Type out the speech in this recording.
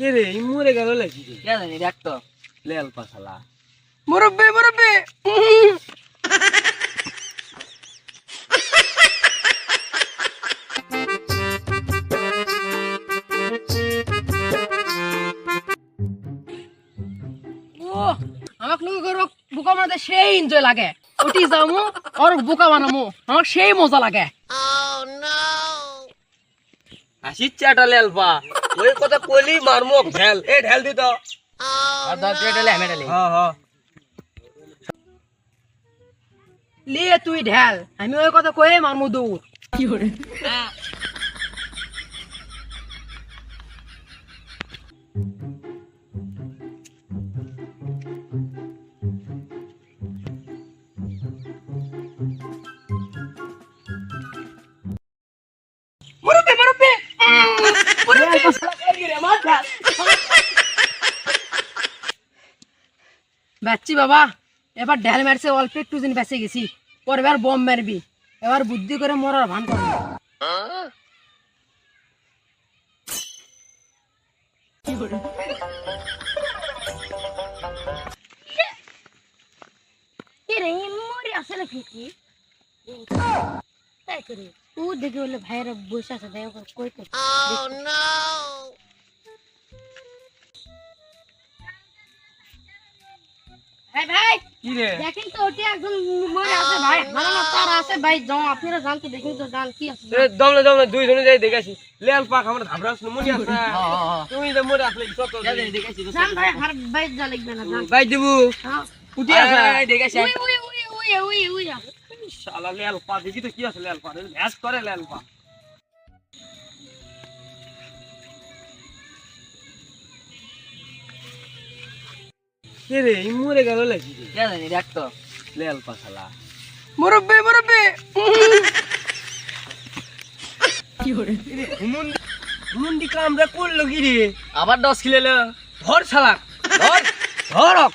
কে রে? মরে গেল লাগি কে জানি দেখ তো লেল পাছালা মুরব্বি মুরব্বি! ও আমাকে লোক বোকা মারতে সেই এনজয় লাগে। ওটি যামু আর বোকা বানামু আমার সেই মজা লাগে। আসি চাটা লেল পা ওই কথা কইলি মারমু ঢেল। এ ঢেল দি তো। আর প্লেট হলে আমি ঢেলে হ্যাঁ হ্যাঁ। লে তুই ঢেল। আমি ওই কথা কয়ে মারমু দৌড়। কি করে মুরব্বি বাচ্চি বাবা। এবার ঢেল মারছে অল্প একটু দিন বেঁচে গেছি। পরে এবার বম মারবি। এবার বুদ্ধি করে মরার ভান করবি। ও দেখে বলে ভাইয়েরা বসে আছে ওকে কই ভাই ভাই কি রে? দেখেন তো ওটি একজন মরে আছে ভাই। ভালো না তার আছে ভাই যাও আপনারা জানতে দেখেন তো জান কি আছে। এ দমলে দমলে দুই জনে যাই দেখাছি লেল পা আমরা ধাবরা শুনে আছে তুমি তো মরে আসলে কত জান ভাই আর ভাই যা লাগবে না জান ভাই দেবু। হ্যাঁ। উঠি আছে দেখাছি উই উই উই উই উই উই শালা লেল পা দেখি তো কি আছে লেল পা ভ্যাস করে লেল পা এই মরে গেল লাগি রে কে জানি দেখ তো লেল পা শালা। মুরব্বি মুরব্বি। কি করে হুমুন্দি হুমুন্দি কামরা করল কি রে? আবার দশ খিলেলো ধর শালা। ধর ধরক